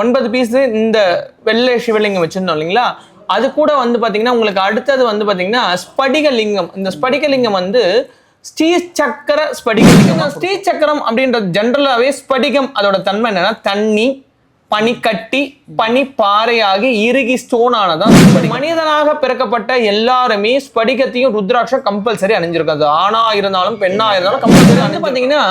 ஒன்பது பீஸ் இந்த வெள்ளை சிவலிங்கம் வச்சுருந்தோம் இல்லைங்களா? அது கூட வந்து பார்த்தீங்கன்னா உங்களுக்கு அடுத்தது வந்து பார்த்தீங்கன்னா ஸ்படிகலிங்கம். இந்த ஸ்படிகலிங்கம் வந்து ஸ்ரீ சக்கர ஸ்படிகலிங்கம். ஸ்ரீ சக்கரம் அப்படின்றது ஜென்ரலாகவே ஸ்படிகம். அதோட தன்மை என்னன்னா தண்ணி பனிக்கட்டி பனி பாறையாகி இறுகி ஸ்டோன் ஆனதான் மனிதனாக பிறக்கப்பட்ட எல்லாருமே ஸ்படிகத்தையும் ருத்ராட்சம் கம்பல்சரி அணிஞ்சிருக்காது ஆணா இருந்தாலும் பெண்ணா இருந்தாலும் கம்பல்சரி வந்து பார்த்தீங்கன்னா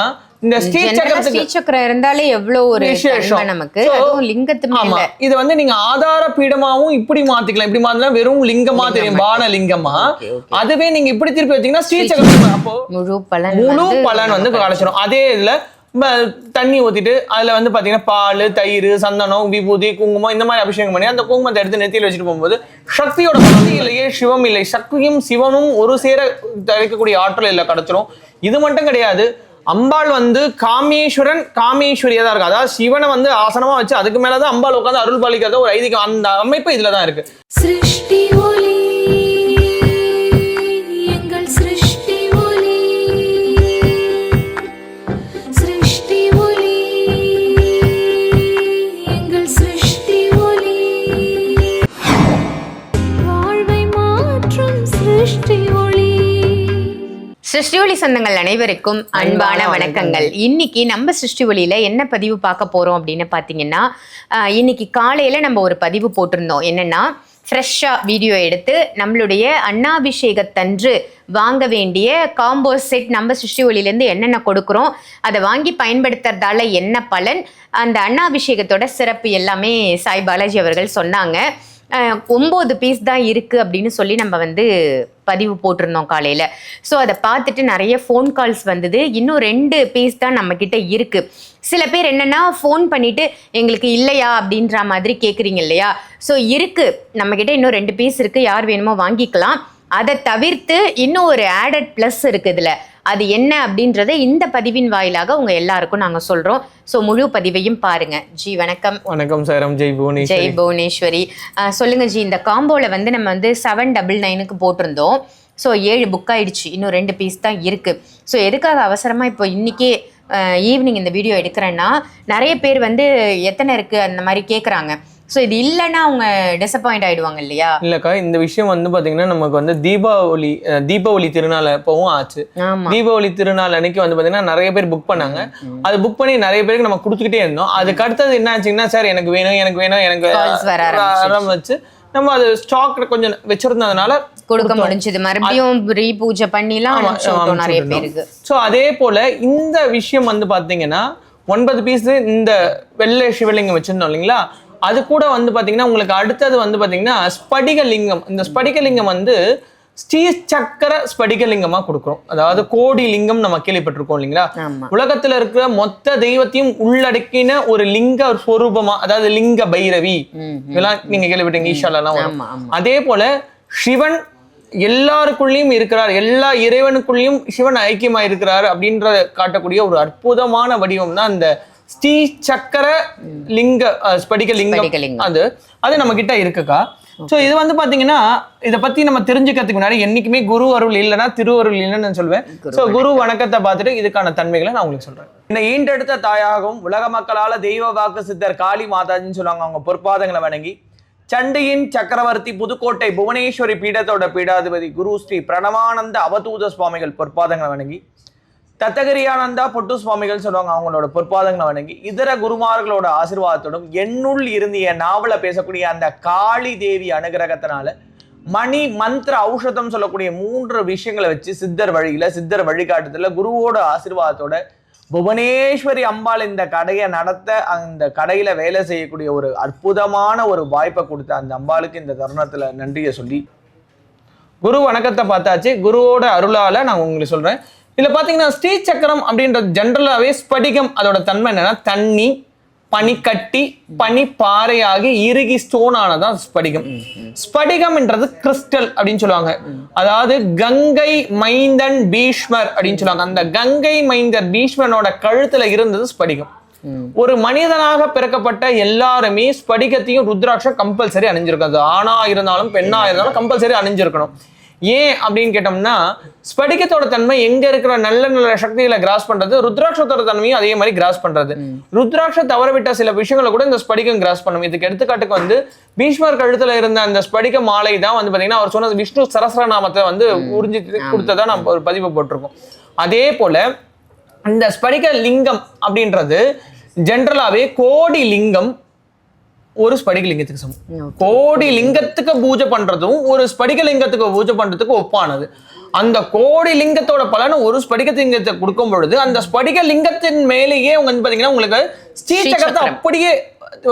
இந்த ஸ்ரீசக்கரம் இருந்தாலே எவ்வளவு ஒரு விசேஷம். நமக்கு? So, அதுவும் லிங்கத்து ஆமா. மேல. இது வந்து நீங்க ஆதார பீடமாவும் இப்படி மாத்திக்கலாம். இப்படி மாத்தினா வெறும் லிங்கமா தெரியும் பான லிங்கமா. அதுவே நீங்க இப்படி திருப்பி வச்சீங்கன்னா ஸ்ரீ சக்கரம் அப்போ முழு பலன் முழு வந்து பலன் வந்து கிடைச்சிடும் அதே இதுல தண்ணி ஊத்திட்டு அதுல வந்து பாத்தீங்கன்னா பால் தயிர் சந்தனம் விபூதி குங்குமம் இந்த மாதிரி அபிஷேகம் பண்ணி அந்த குங்குமத்தை எடுத்து நெத்தியில வச்சுட்டு போகும்போது சக்தியோட சக்தி இல்லையே சிவம் இல்லை. சக்தியும் சிவனும் ஒரு சேர தரிக்கக்கூடிய ஆற்றல் இல்ல கிடைச்சிரும் இது மட்டும் கிடையாது. அம்பாள் வந்து காமேஸ்வரன் காமேஸ்வரியா தான் இருக்கு? அதாவது சிவனை வந்து ஆசனமா வச்சு அதுக்கு மேலதான் அம்பாள் உட்காந்து அருள் பாலிக்கிறத ஒரு ஐதீகம். அந்த அமைப்பு இதுல தான் இருக்கு. சிருஷ்டி சிருஷ்டி ஒளி சொந்தங்கள் அனைவருக்கும் அன்பான வணக்கங்கள். இன்னைக்கு நம்ம சிருஷ்டி ஒளியில என்ன பதிவு பார்க்க போறோம் அப்படின்னு பாத்தீங்கன்னா இன்னைக்கு காலையில நம்ம ஒரு பதிவு போட்டிருந்தோம். என்னன்னா ஃப்ரெஷ்ஷாக வீடியோ எடுத்து நம்மளுடைய அண்ணாபிஷேகத்தன்று வாங்க வேண்டிய காம்போ செட் நம்ம சிருஷ்டி ஒளியிலேருந்து என்னென்ன கொடுக்குறோம் அதை வாங்கி பயன்படுத்துறதால என்ன பலன் அந்த அண்ணாபிஷேகத்தோட சிறப்பு எல்லாமே சாய் பாலாஜி அவர்கள் சொன்னாங்க. ஒம்பது பீஸ் தான் இருக்குது அப்படின்னு சொல்லி நம்ம வந்து பதிவு போட்டிருந்தோம் காலையில். ஸோ அதை பார்த்துட்டு நிறைய ஃபோன் கால்ஸ் வந்தது. இன்னும் ரெண்டு பீஸ் தான் நம்மக்கிட்ட இருக்குது சில பேர் என்னென்னா ஃபோன் பண்ணிவிட்டு எங்களுக்கு இல்லையா? அப்படின்ற மாதிரி கேட்குறீங்க இல்லையா? ஸோ இருக்குது நம்மக்கிட்ட இன்னும் ரெண்டு பீஸ் இருக்குது யார் வேணுமோ வாங்கிக்கலாம். அதை தவிர்த்து இன்னும் ஒரு ஆடட் ப்ளஸ் இருக்குது இதில். அது என்ன அப்படின்றத இந்த பதிவின் வாயிலாக உங்கள் எல்லாருக்கும் நாங்கள் சொல்கிறோம் ஸோ முழு பதிவையும் பாருங்க. ஜி வணக்கம். வணக்கம் சாரம் ஜெய் புவனேஸ்வரி. ஜெய் புவனேஸ்வரி. சொல்லுங்க ஜி இந்த காம்போல வந்து நம்ம வந்து செவன் டபுள் நைனுக்கு போட்டிருந்தோம். ஸோ ஏழு புக் ஆயிடுச்சு. இன்னும் ரெண்டு பீஸ் தான் இருக்கு. ஸோ எதுக்காக அவசரமா இப்போ இன்னைக்கே ஈவினிங் இந்த வீடியோ எடுக்கிறேன்னா நிறைய பேர் வந்து எத்தனை இருக்கு அந்த மாதிரி கேட்குறாங்க ஸோ இது இல்லைன்னா அவங்க டிசப்பாயிண்ட் ஆயிடுவாங்க இல்லையா? இல்லக்கா இந்த விஷயம் வந்து பாத்தீங்கன்னா நமக்கு வந்து தீபாவளி தீபாவளி திருநாள் அப்பவும் ஆச்சு. தீபாவளி திருநாள் அன்னைக்கு வந்து பாத்தீங்கன்னா நிறைய பேர் புக் பண்ணாங்க. அது புக் பண்ணி நிறைய பேருக்கு நம்ம கொடுத்துக்கிட்டே இருந்தோம். அதுக்கு அடுத்தது என்ன ஆச்சுங்கன்னா சார் எனக்கு வேணும் எனக்கு வேணும் எனக்கு. ஆரம்பிச்சு நம்ம அது ஸ்டாக் கொஞ்சம் வச்சிருந்ததுனால கொடுக்க முடிஞ்சது. மறுபடியும் ரீ பூஜை பண்ணிலாம் நிறைய. பேருக்கு. ஸோ அதே போல இந்த விஷயம் வந்து பாத்தீங்கன்னா ஒன்பது பீஸ் இந்த வெள்ளை சிவலிங்கம் வச்சிருந்தோம் இல்லைங்களா? அது கூட வந்து பாத்தீங்கன்னா உங்களுக்கு அடுத்தது வந்து பாத்தீங்கன்னா ஸ்படிகலிங்கம். இந்த ஸ்படிகலிங்கம் வந்து ஸ்ரீ சக்கர ஸ்படிகலிங்கமா கொடுக்குறோம். அதாவது கோடி லிங்கம் நம்ம கேள்விப்பட்டிருக்கோம் இல்லைங்களா? உலகத்துல இருக்கிற மொத்த தெய்வத்தையும் உள்ளடக்கின ஒரு லிங்க ஸ்வரூபமா அதாவது லிங்க பைரவி. இதெல்லாம் நீங்க கேள்விப்பட்டீங்க ஈஷாலாம் அதே போல சிவன் எல்லாருக்குள்ளேயும் இருக்கிறார். எல்லா இறைவனுக்குள்ளேயும் சிவன் ஐக்கியமா இருக்கிறார் அப்படின்ற காட்டக்கூடிய ஒரு அற்புதமான வடிவம் தான் அந்த ஸ்ரீ சக்கர லிங்க ஸ்படிக லிங்கம். அது அது நம்ம கிட்ட இருக்குக்கா சோ இது வந்து பாத்தீங்கன்னா இத பத்தி நம்ம தெரிஞ்சுக்கிறதுக்கு முன்னாடி என்னைக்குமே குரு அருள் இல்லைன்னா திருவருள் இல்லைன்னு நான் சொல்வேன். சோ குரு வணக்கத்தை பார்த்துட்டு இதுக்கான தன்மைகளை நான் உங்களுக்கு சொல்றேன். இந்த ஈண்டெடுத்த தாயாகவும் உலக மக்களால தெய்வ வாக்கு சித்தர் காளி மாதாஜின்னு சொல்லுவாங்க அவங்க பொற்பாதங்களை வணங்கி. சண்டியின் சக்கரவர்த்தி புதுக்கோட்டை புவனேஸ்வரி பீடத்தோட பீடாதிபதி குரு ஸ்ரீ பிரணவானந்த அவதூத சுவாமிகள் பொற்பாதங்களை வணங்கி. தத்தகிரியானந்தா பொட்டு சுவாமிகள் சொல்லுவாங்க அவங்களோட பொற்பாதங்களை வணங்கி இதர குருமார்களோட ஆசிர்வாதத்தோடும் என்னுள் இருந்திய நாவல பேசக்கூடிய அந்த காளி தேவி அனுகிரகத்தினால மணி மந்திர ஔஷதம் சொல்லக்கூடிய மூன்று விஷயங்களை வச்சு சித்தர் வழியில சித்தர் வழிகாட்டுதல குருவோட ஆசிர்வாதத்தோட புவனேஸ்வரி அம்பாள் இந்த கடையை நடத்த அந்த கடையில வேலை செய்யக்கூடிய ஒரு அற்புதமான ஒரு வாய்ப்பை கொடுத்த அந்த அம்பாளுக்கு இந்த தருணத்துல நன்றியை சொல்லி குரு வணக்கத்தை பார்த்தாச்சு. குருவோட அருளால நான் உங்களுக்கு சொல்றேன். இதுல பாத்தீங்கன்னா ஸ்ரீ சக்கரம் அப்படின்றது ஜென்ரலாவே ஸ்படிகம் அதோட தன்மை என்னன்னா தண்ணி பனிக்கட்டி பனி பாறையாகி இறுகி ஸ்டோன் ஆனதான் ஸ்படிகம். ஸ்படிகம்ன்றது கிறிஸ்டல் அப்படின்னு சொல்லுவாங்க. அதாவது கங்கை மைந்தன் பீஷ்மர் அப்படின்னு சொல்லுவாங்க. அந்த கங்கை மைந்தர் பீஷ்மனோட கழுத்துல இருந்தது ஸ்படிகம். ஒரு மனிதனாக பிறக்கப்பட்ட எல்லாருமே ஸ்படிகத்தையும் ருத்ராட்சம் கம்பல்சரி அணிஞ்சிருக்கும். அது ஆணா இருந்தாலும் பெண்ணா இருந்தாலும் கம்பல்சரி அணிஞ்சிருக்கணும். ஏன் அப்படின்னு கேட்டோம்னா ஸ்படிகத்தோட தன்மை எங்க இருக்கிற நல்ல நல்ல சக்திகளை கிராஸ் பண்றது ருத்ராட்சத்தோட தன்மையும் அதே மாதிரி கிராஸ் பண்றது. ருத்ராட்ச தவற விட்ட சில விஷயங்களை கூட இந்த ஸ்படிகம் கிராஸ் பண்ணும். இதுக்கு எடுத்துக்காட்டுக்கு வந்து பீஷ்மர் கழுத்துல இருந்த அந்த ஸ்படிக மாலை தான் வந்து பாத்தீங்கன்னா அவர் சொன்னது விஷ்ணு சரஸ்ரநாமத்தை வந்து உறிஞ்சி கொடுத்ததா நம்ம ஒரு பதிவு போட்டிருக்கோம். அதே போல இந்த ஸ்படிக லிங்கம் அப்படின்றது ஜென்ரலாவே கோடி லிங்கம் ஒரு ஸ்படிக லிங்கத்துக்கு சமம். கோடி லிங்கத்துக்கு பூஜை பண்றதும் ஒரு ஸ்படிக லிங்கத்துக்கு பூஜை பண்றதுக்கு ஒப்பானது. அந்த கோடி லிங்கத்தோட பலன் ஒரு ஸ்படிக லிங்கத்தை கொடுக்கும் பொழுது அந்த ஸ்படிக லிங்கத்தின் மேலேயே வந்து பாத்தீங்கன்னா உங்களுக்கு ஸ்ரீசக்கரத்தை. அப்படியே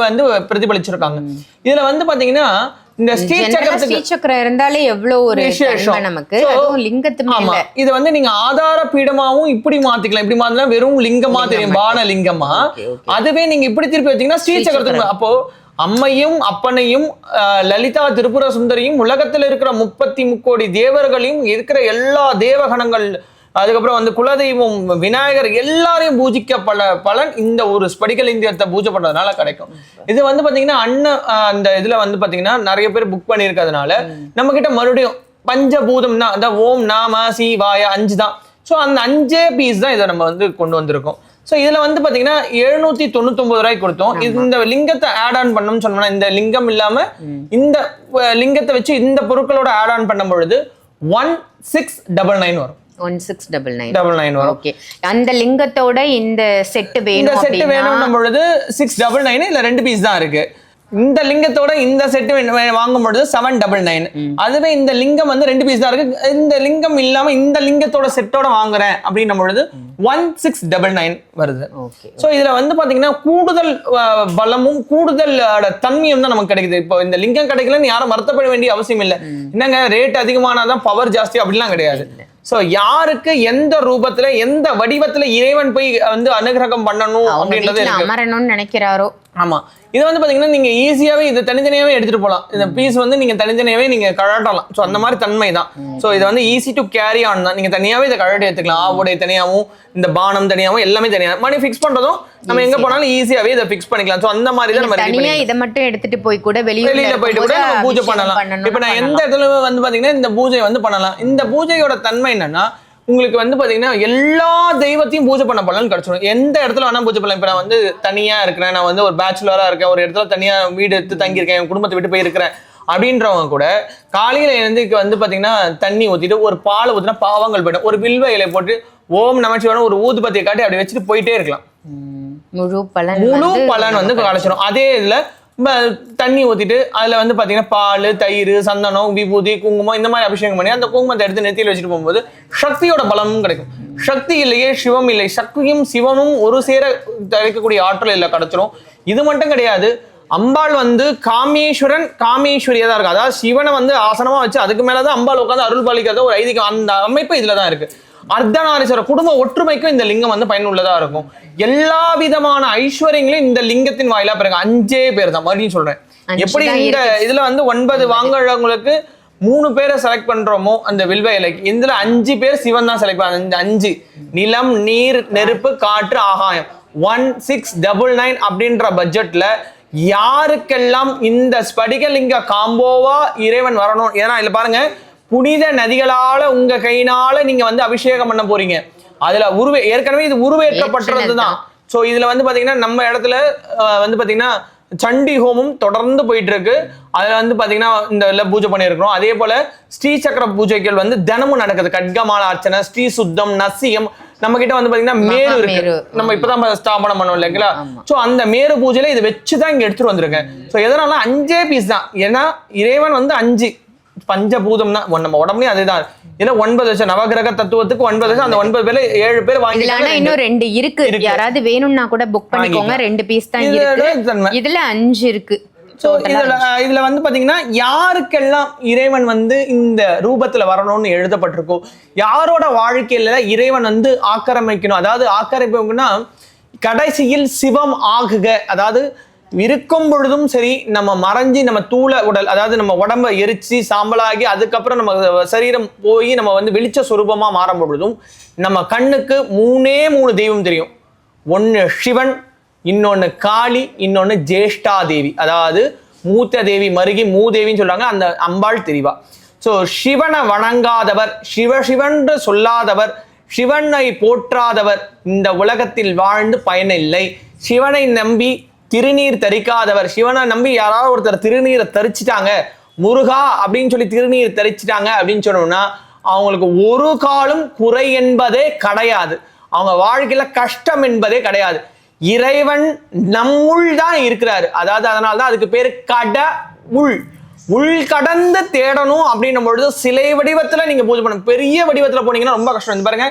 வந்து பிரதிபலிச்சிருக்காங்க. இதுல வந்து பாத்தீங்கன்னா இந்த ஸ்ரீசக்கரம் இருந்தாலே எவ்வளவு ஒரு விசேஷம். நமக்கு. லிங்கத்து ஆமா. இது வந்து நீங்க ஆதார பீடமாவும் இப்படி மாத்திக்கலாம். இப்படி மாத்தினா வெறும் லிங்கமா தெரியும் பான லிங்கமா. அதுவே நீங்க இப்படி திருப்பி வச்சீங்கன்னா ஸ்ரீசக்கரத்துக்கு அப்போ அம்மையும் அப்பனையும் லலிதா திரிபுர சுந்தரியும் உலகத்தில் இருக்கிற முப்பத்தி முக்கோடி தேவர்களையும் இருக்கிற எல்லா தேவகணங்கள் அதுக்கப்புறம் வந்து குலதெய்வம் விநாயகர் எல்லாரையும் பூஜிக்க பல பலன் இந்த ஒரு ஸ்படிகலிங்கத்தை பூஜை பண்ணுறதுனால கிடைக்கும். இது வந்து பார்த்தீங்கன்னா அண்ணன் அந்த இதில் வந்து பார்த்தீங்கன்னா நிறைய பேர் புக் பண்ணியிருக்கிறதுனால நம்மக்கிட்ட மறுபடியும் பஞ்சபூதம்னா அந்த ஓம் நாம சிவாய அஞ்சு தான் ஸோ அந்த அஞ்சே பீஸ் தான் இதை நம்ம வந்து கொண்டு வந்திருக்கோம். ஸோ இதுல வந்து பாத்தீங்கன்னா எழுநூத்தி தொண்ணூத்தொன்பது ரூபாய்க்கு கொடுத்தோம். இந்த லிங்கத்தை ஆட் ஆன் பண்ணோம்னு சொன்னோம்னா இந்த லிங்கம் இல்லாம இந்த லிங்கத்தை வச்சு இந்த பொருட்களோட ஆட் ஆன் பண்ணும் பொழுது ஒன் சிக்ஸ் டபுள் நைன் வரும். One six double nine double nine வரும். ஓகே அந்த லிங்கத்தோட இந்த செட் இந்த வேணும் செட் அப்படின்னா வேணும்னும் பொழுது சிக்ஸ் டபுள் நைன் இல்ல ரெண்டு பீஸ் தான் இருக்கு. இந்த லிங்கத்தோட இந்த செட் வாங்கும் பொழுது செவன் டபுள் நைன் அதுவே இந்த லிங்கம் வந்து ரெண்டு பீஸ் தான் இருக்கு. இந்த லிங்கம் இல்லாம இந்த லிங்கத்தோட செட்டோட வாங்குறேன் அப்படின்னும் பொழுது ஒன் சிக்ஸ் டபுள் நைன் வருது. சோ இதுல வந்து பாத்தீங்கன்னா கூடுதல் பலமும் கூடுதல் தன்மையும் தான் நமக்கு கிடைக்குது. இப்போ இந்த லிங்கம் கிடைக்கலன்னு யாரும் வருத்தப்பட வேண்டிய அவசியம் இல்லை. என்னங்க ரேட் அதிகமானாதான் பவர் ஜாஸ்தி அப்படிலாம் கிடையாது. சோ யாருக்கு எந்த ரூபத்துல எந்த வடிவத்துல இறைவன் போய் வந்து அனுகிரகம் பண்ணணும் அப்படின்றது அமரணும்னு நினைக்கிறாரோ. ஆமா. இது வந்து பாத்தீங்கன்னா நீங்க ஈஸியாவே இது தனித்தனியாவே எடுத்துட்டு போலாம். இந்த பீஸ் வந்து நீங்க தனித்தனியாவே நீங்க கழட்டலாம். சோ அந்த மாதிரி தன்மை தான். சோ இது வந்து ஈஸி டு கேரி ஆன் தான். நீங்க தனியாவே இதை கழட்டி எடுத்துக்கலாம். ஆவுடை தனியாவும் இந்த பானம் தனியாவும் எல்லாமே தனியா. மணி ஃபிக்ஸ் பண்றதும் நம்ம எங்க போனாலும் ஈஸியாவே இதை ஃபிக்ஸ் பண்ணிக்கலாம். சோ அந்த மாதிரி தான் நம்ம ready தனியா பண்ணிக்கலாம். இதை மட்டும் எடுத்துட்டு போய் கூட வெளியில போயிட்டு கூட நம்ம பூஜை பண்ணலாம். இப்ப நான் எந்த. இடத்துல வந்து பாத்தீங்கன்னா இந்த பூஜை வந்து பண்ணலாம். இந்த பூஜையோட தன்மை என்னன்னா உங்களுக்கு வந்து பாத்தீங்கன்னா எல்லா தெய்வத்தையும் பூஜை பண்ண பலன் கிடைச்சிடும். எந்த இடத்துல வேணா பூஜை பண்ணலாம். இப்ப நான் வந்து தனியா இருக்கிறேன். நான் வந்து ஒரு பேச்சுலரா இருக்கேன். ஒரு இடத்துல தனியா வீடு எடுத்து தங்கியிருக்கேன். என் குடும்பத்தை விட்டு போயிருக்கிறேன். அப்படின்றவங்க கூட காலையில எழுந்து வந்து பாத்தீங்கன்னா தண்ணி ஊத்திட்டு ஒரு பால் ஊத்தினா பாவங்கள் போயிடும். ஒரு வில்வ இலை போட்டு ஓம் நமச்சிவான ஒரு ஊதுபத்தியை காட்டி அப்படி வச்சுட்டு போயிட்டே இருக்கலாம். முழு பலன் முழு வந்து பலன் வந்து கிடைச்சிடும் அதே இதுல தண்ணி ஊத்திட்டு அதுல வந்து பாத்தீங்கன்னா பால் தயிர் சந்தனம் விபூதி குங்குமம் இந்த மாதிரி அபிஷேகம் பண்ணி அந்த குங்குமத்தை எடுத்து நெத்தியில் வச்சுட்டு போகும்போது சக்தியோட பலமும் கிடைக்கும். சக்தி இல்லையே சிவம் இல்லை. சக்தியும் சிவனும் ஒரு சேர தரிக்கக்கூடிய ஆற்றல் இல்லை கிடைச்சிரும் இது மட்டும் கிடையாது. அம்பாள் வந்து காமேஸ்வரன் காமேஸ்வரியா தான் இருக்கு. அதாவது சிவனை வந்து ஆசனமா வச்சு அதுக்கு மேலதான் அம்பாள் உட்காந்து அருள் பாலிக்கிறத ஒரு ஐதீகம். அந்த அமைப்பு இதுல தான் இருக்கு. அர்த்தநாரீஸ்வரர் குடும்ப ஒற்றுமைக்கும் இந்த லிங்கம் வந்து பயனுள்ளதா இருக்கும். எல்லா விதமான ஐஸ்வர்யங்களையும் இந்த லிங்கத்தின் வாயிலா பிறகு அஞ்சே பேர் தான். மறுபடியும் சொல்றேன். எப்படி இந்த இதுல வந்து ஒன்பது வாங்குறவங்களுக்கு மூணு பேரை செலக்ட் பண்றோமோ அந்த வில்வ இலைக்கு இதுல அஞ்சு பேர் சிவன் தான் செலக்ட் பண்ண இந்த அஞ்சு. நிலம் நீர் நெருப்பு காற்று ஆகாயம். ஒன் சிக்ஸ் டபுள் நைன் அப்படின்ற பட்ஜெட்ல யாருக்கெல்லாம் இந்த ஸ்படிகலிங்க காம்போவா இறைவன் வரணும்? ஏன்னா இதுல பாருங்க புனித நதிகளால உங்க கையினால நீங்க வந்து அபிஷேகம் பண்ண போறீங்க. அதுல உருவே ஏற்கனவே இது உருவேற்றப்பட்டது தான் சோ இதுல வந்து பாத்தீங்கன்னா நம்ம இடத்துல வந்து பாத்தீங்கன்னா சண்டி ஹோமம் தொடர்ந்து போயிட்டு இருக்கு அதுல வந்து பாத்தீங்கன்னா இந்த பூஜை பண்ணியிருக்கிறோம். அதே போல ஸ்ரீ சக்கர பூஜைகள் வந்து தினமும் நடக்குது. கட்கமால அர்ச்சனை ஸ்ரீ சுத்தம் நசியம். நம்ம கிட்ட வந்து பாத்தீங்கன்னா மேரு இருக்கு. நம்ம இப்பதான் ஸ்தாபனம் பண்ணோம் இல்லைங்களா? சோ அந்த மேரு பூஜையில இதை வச்சுதான் இங்க எடுத்துட்டு வந்திருக்கேன். சோ எதனால அஞ்சே பீஸ் தான். ஏன்னா இறைவன் வந்து அஞ்சு. பஞ்சபூதம் தான் நம்ம உடம்புலயும் அதுதான். இதுல ஒன்பது வருஷம் நவகிரக தத்துவத்துக்கு ஒன்பது வருஷம் அந்த ஒன்பது பேர்ல ஏழு பேர் இதுல ஆனா வாங்கி இன்னும் ரெண்டு இருக்கு. யாராவது வேணும்னா கூட புக் பண்ணிக்கோங்க. வாங்கிக்கலாம். ரெண்டு பீஸ் தான் இருக்கு. இதுல அஞ்சு இருக்கு. ஸோ இதுல இதுல வந்து பாத்தீங்கன்னா யாருக்கெல்லாம் இறைவன் வந்து இந்த ரூபத்துல வரணும்னு எழுதப்பட்டிருக்கோ யாரோட வாழ்க்கையில இறைவன் வந்து ஆக்கிரமிக்கணும்? அதாவது ஆக்கிரமிப்புனா கடைசியில் சிவம் ஆகுக. அதாவது இருக்கும் பொழுதும் சரி நம்ம மறைஞ்சி நம்ம தூள உடல் அதாவது நம்ம உடம்ப எரிச்சு சாம்பலாகி அதுக்கப்புறம் நம்ம சரீரம் போய் நம்ம வந்து வெளிச்ச சுரூபமாக மாறும் பொழுதும் நம்ம கண்ணுக்கு மூணே மூணு தெய்வம் தெரியும். ஒன்று சிவன் இன்னொன்று காளி இன்னொன்று ஜேஷ்டா தேவி அதாவது மூத்த தேவி மருகி மூதேவின்னு சொல்லுவாங்க அந்த அம்பாள் தெரிவா. ஸோ சிவனை வணங்காதவர் சிவ சிவன்று சொல்லாதவர் சிவனை போற்றாதவர் இந்த உலகத்தில் வாழ்ந்து பயனில்லை. சிவனை நம்பி திருநீர் தரிக்காதவர். சிவனை நம்பி யாராவது ஒருத்தர் திருநீரை தரிச்சிட்டாங்க முருகா அப்படின்னு சொல்லி திருநீர் தரிச்சிட்டாங்க அப்படின்னு சொன்னோம்னா அவங்களுக்கு ஒரு காலம் குறை என்பதே கிடையாது. அவங்க வாழ்க்கையில கஷ்டம் என்பதே கிடையாது. இறைவன் நம்முள் தான் இருக்கிறாரு. அதாவது அதனால தான் அதுக்கு பேர் கட உள் உள் கடந்து தேடணும் அப்படின்னும் பொழுது சிலை வடிவத்துல நீங்க பூஜை பண்ணணும். பெரிய வடிவத்துல போனீங்கன்னா ரொம்ப கஷ்டம். பாருங்க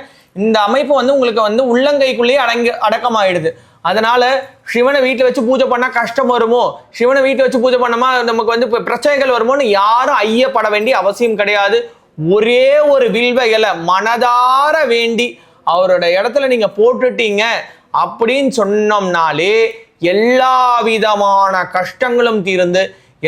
இந்த அமைப்பு வந்து உங்களுக்கு வந்து உள்ளங்கைக்குள்ளேயே அடங்கி அடக்கமாயிடுது. அதனால சிவனை வீட்டில் வச்சு பூஜை பண்ணால் கஷ்டம் வருமோ? சிவனை வீட்டில் வச்சு பூஜை பண்ணாம நமக்கு வந்து இப்போ பிரச்சனைகள் வருமோன்னு யாரும் ஐயப்பட வேண்டிய அவசியம் கிடையாது. ஒரே ஒரு வில்வ இலை மனதார வேண்டி அவரோட இடத்துல நீங்க போட்டுட்டீங்க அப்படின்னு சொன்னோம்னாலே எல்லா விதமான கஷ்டங்களும் தீர்ந்து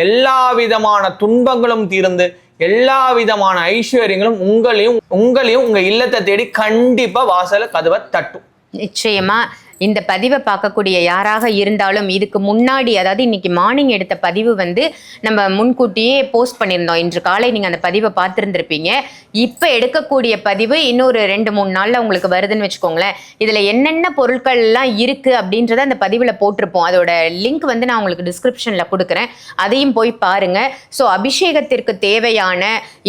எல்லா விதமான துன்பங்களும் தீர்ந்து எல்லா விதமான ஐஸ்வர்யங்களும் உங்களையும் உங்களையும் உங்க இல்லத்தை தேடி கண்டிப்பா வாசல கதவை தட்டும். நிச்சயமா. இந்த பதிவை பார்க்கக்கூடிய யாராக இருந்தாலும் இதுக்கு முன்னாடி அதாவது இன்னைக்கு மார்னிங் எடுத்த பதிவு வந்து நம்ம முன்கூட்டியே போஸ்ட் பண்ணியிருந்தோம். இன்று காலை நீங்கள் அந்த பதிவை பார்த்துருந்துருப்பீங்க. இப்போ எடுக்கக்கூடிய பதிவு இன்னொரு ரெண்டு மூணு நாளில் உங்களுக்கு வருதுன்னு வச்சுக்கோங்களேன். இதில் என்னென்ன பொருட்கள்லாம் இருக்குது அப்படின்றத அந்த பதிவில் போட்டிருப்போம். அதோட லிங்க் வந்து நான் உங்களுக்கு டிஸ்கிரிப்ஷனில் கொடுக்குறேன். அதையும் போய் பாருங்கள் ஸோ அபிஷேகத்திற்கு தேவையான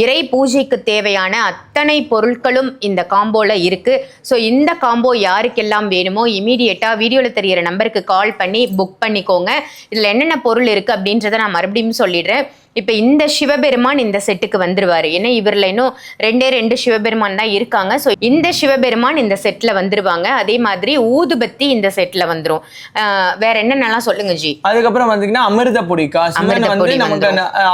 இறை பூஜைக்கு தேவையான அத்தனை பொருட்களும் இந்த காம்போவில் இருக்குது ஸோ இந்த காம்போ யாருக்கெல்லாம் வேணுமோ இமீடியட்டாக வீடியோவில் தெரியிற நம்பருக்கு கால் பண்ணி புக் பண்ணிக்கோங்க. இதில் என்னென்ன பொருள் இருக்கு அப்படின்றத நான் மறுபடியும் சொல்லிடுறேன். இப்போ இந்த சிவபெருமான் இந்த செட்டுக்கு வந்துருவாரு. ஏன்னா இவரில் இன்னும் ரெண்டே ரெண்டு சிவபெருமான் தான் இருக்காங்க. ஸோ இந்த சிவபெருமான் இந்த செட்டில் வந்துருவாங்க. அதே மாதிரி ஊதுபத்தி இந்த செட்டில் வந்துரும். ஆஹ் வேற என்னென்னலாம் சொல்லுங்க ஜி? அதுக்கப்புறம் வந்தீங்கன்னா அமிர்த அமிர்த வந்து பொடி நமக்கு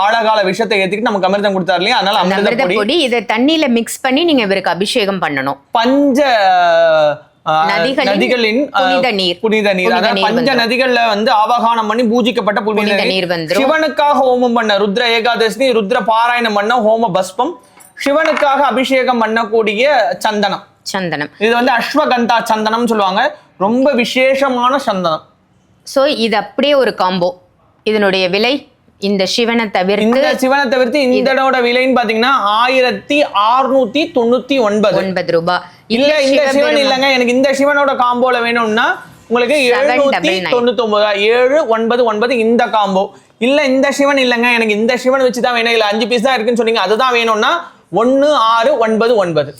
ஆழகால விஷத்தை ஏத்திக்கிட்டு நமக்கு அமிர்தம் கொடுத்தாரு இல்லையா? அதனால அமிர்த பொடி பொடி இதை தண்ணியில மிக்ஸ் பண்ணி நீங்க இவருக்கு அபிஷேகம் பண்ணணும். பஞ்ச நதிகளின் புனித நீர். அதாவது பஞ்ச. நதிகள்ல வந்து ஆவாகனம் பண்ணி பூஜிக்கப்பட்ட புனித நீர். சிவனுக்காக ஹோமம் பண்ண ருத்ர ஏகாதசி ருத்ர பாராயணம் பண்ண ஹோம பஸ்பம் சிவனுக்காக அபிஷேகம் பண்ணக்கூடிய சந்தனம். சந்தனம். இது வந்து அஸ்வகந்தா சந்தனம் சொல்லுவாங்க. ரொம்ப விசேஷமான சந்தனம். சோ இது அப்படியே ஒரு காம்போ இதனுடைய விலை இந்த சிவனை தவிர்த்து இந்த சிவனை தவிர்த்து இதனோட விலைன்னு பாத்தீங்கன்னா ஆயிரத்தி அறுநூத்தி தொண்ணூத்தி ஒன்பது. ஒன்பது ரூபாய் இல்ல இந்த சிவன் இல்லைங்க. எனக்கு இந்த சிவனோட காம்போல வேணும்னா உங்களுக்கு எழுநூத்தி. தொண்ணூத்தி ஒன்பது ஏழு ஒன்பது ஒன்பது இந்த காம்போ. இல்ல இந்த சிவன் இல்லைங்க. எனக்கு இந்த சிவன் வச்சு தான் வேணும். இல்ல அஞ்சு பீஸ் தான் இருக்குன்னு சொன்னீங்க. அதுதான் வேணும்னா ஒன்னு ஆறு ஒன்பது ஒன்பது.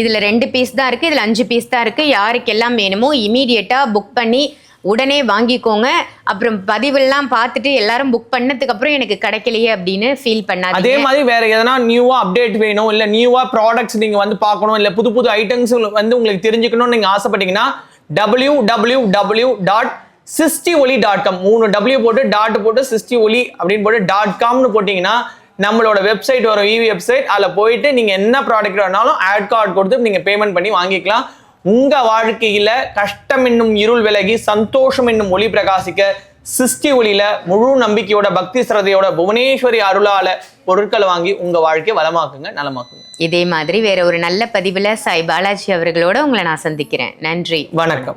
இதுல ரெண்டு பீஸ் தான் இருக்கு. இதுல அஞ்சு பீஸ் தான் இருக்கு. யாருக்கெல்லாம் வேணுமோ இமீடியட்டா புக் பண்ணி உடனே வாங்கிக்கோங்க. அப்புறம் பதிவெல்லாம் பார்த்துட்டு எல்லாரும் புக் பண்ணதுக்கு அப்புறம் எனக்கு கிடைக்கலையே அப்படின்னு ஃபீல் அதே மாதிரி வேற எதனா நியூவா அப்டேட் வேணும் இல்ல நியூவா ப்ராடக்ட்ஸ் நீங்க வந்து பார்க்கணும் இல்ல புது புது ஐட்டம்ஸ் வந்து உங்களுக்கு தெரிஞ்சுக்கணும்னு நீங்க ஆசைப்பட்டீங்கன்னா டபிள்யூ டபிள்யூ டபிள்யூ டாட் சிஸ்டி ஒலி டாட் காம் மூணு டபிள்யூ போட்டு டாட் போட்டு சிஸ்டி ஒலி அப்படின்னு போட்டு டாட் காம்னு போட்டீங்கன்னா நம்மளோட வெப்சைட் வரும் இவி வெப்சைட் அதில் போயிட்டு நீங்கள் என்ன ப்ராடக்ட் வேணாலும் ஆட் கார்டு கொடுத்து நீங்கள் பேமெண்ட் பண்ணி வாங்கிக்கலாம். உங்க வாழ்க்கையில கஷ்டம் என்னும் இருள் விலகி சந்தோஷம் என்னும் ஒளி பிரகாசிக்க சிருஷ்டி ஒளியில முழு நம்பிக்கையோட பக்தி சிரதையோட புவனேஸ்வரி அருளால பொருட்களை வாங்கி உங்க வாழ்க்கையை வளமாக்குங்க நலமாக்குங்க. இதே மாதிரி வேற ஒரு நல்ல பதிவுல சாய் பாலாஜி அவர்களோட உங்களை நான் சந்திக்கிறேன். நன்றி. வணக்கம்.